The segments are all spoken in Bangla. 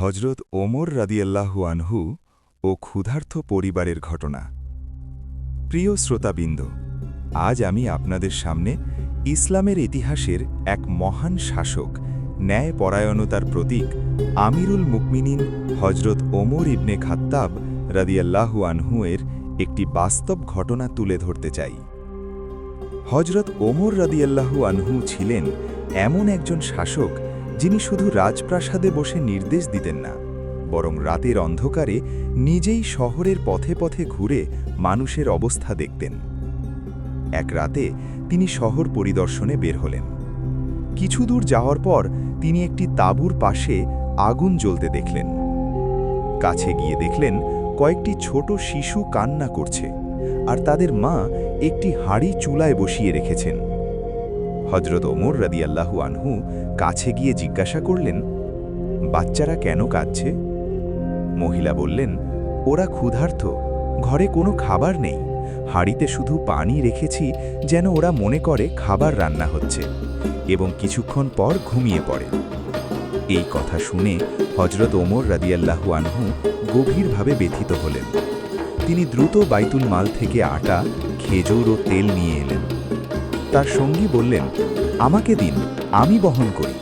হজরত ওমর রাদিয়াল্লাহু আনহু ও ক্ষুধার্থ পরিবারের ঘটনা। প্রিয় শ্রোতাবৃন্দ, আজ আমি আপনাদের সামনে ইসলামের ইতিহাসের এক মহান শাসক ন্যায় পরায়ণতার প্রতীক আমিরুল মুকমিনিন হজরত ওমর ইবনে খাত্তাব রাদিয়াল্লাহু আনহু এর একটি বাস্তব ঘটনা তুলে ধরতে চাই। হজরত ওমর রাদিয়াল্লাহু আনহু ছিলেন এমন একজন শাসক যিনি শুধু রাজপ্রাসাদে বসে নির্দেশ দিতেন না, বরং রাতের অন্ধকারে নিজেই শহরের পথে পথে ঘুরে মানুষের অবস্থা দেখতেন। এক রাতে তিনি শহর পরিদর্শনে বের হলেন। কিছু দূর যাওয়ার পর তিনি একটি তাঁবুর পাশে আগুন জ্বলতে দেখলেন। কাছে গিয়ে দেখলেন কয়েকটি ছোট শিশু কান্না করছে, আর তাদের মা একটি হাড়ি চুলায় বসিয়ে রেখেছেন। হজরত ওমর রাদিয়াল্লাহু আনহু কাছে গিয়ে জিজ্ঞাসা করলেন, বাচ্চারা কেন কাঁদছে? মহিলা বললেন, ওরা ক্ষুধার্ত, ঘরে কোনো খাবার নেই, হাড়িতে শুধু পানি রেখেছি যেন ওরা মনে করে খাবার রান্না হচ্ছে, এবং কিছুক্ষণ পর ঘুমিয়ে পড়ে। এই কথা শুনে হজরত ওমর রাদিয়াল্লাহু আনহু গভীরভাবে ব্যথিত হলেন। তিনি দ্রুত বাইতুল মাল থেকে আটা, খেজুর ও তেল নিয়ে এলেন। তার সঙ্গী বললেন, আমাকে দিন, আমি বহন করি।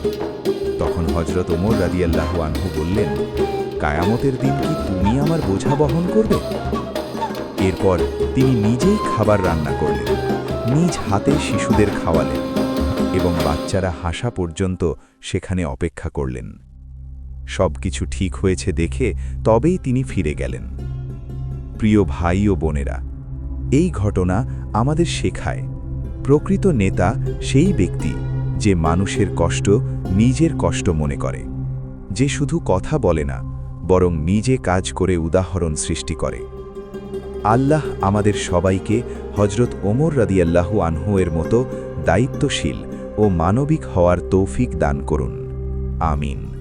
তখন হজরত ওমর রাদিয়াল্লাহু আনহু বললেন, কায়ামতের দিন কি তুমি আমার বোঝা বহন করবে? এরপর তিনি নিজেই খাবার রান্না করলেন, নিজ হাতে শিশুদের খাওয়ালেন এবং বাচ্চারা হাসা পর্যন্ত সেখানে অপেক্ষা করলেন। সব কিছু ঠিক হয়েছে দেখে তবেই তিনি ফিরে গেলেন। প্রিয় ভাই ও বোনেরা, এই ঘটনা আমাদের শেখায়। প্রকৃত নেতা সেই ব্যক্তি যে মানুষের কষ্ট নিজের কষ্ট মনে করে, যে শুধু কথা বলে না, বরং নিজে কাজ করে উদাহরণ সৃষ্টি করে। আল্লাহ আমাদের সবাইকে হজরত ওমর রাদিয়াল্লাহু আনহু এর মতো দায়িত্বশীল ও মানবিক হওয়ার তৌফিক দান করুন। আমিন।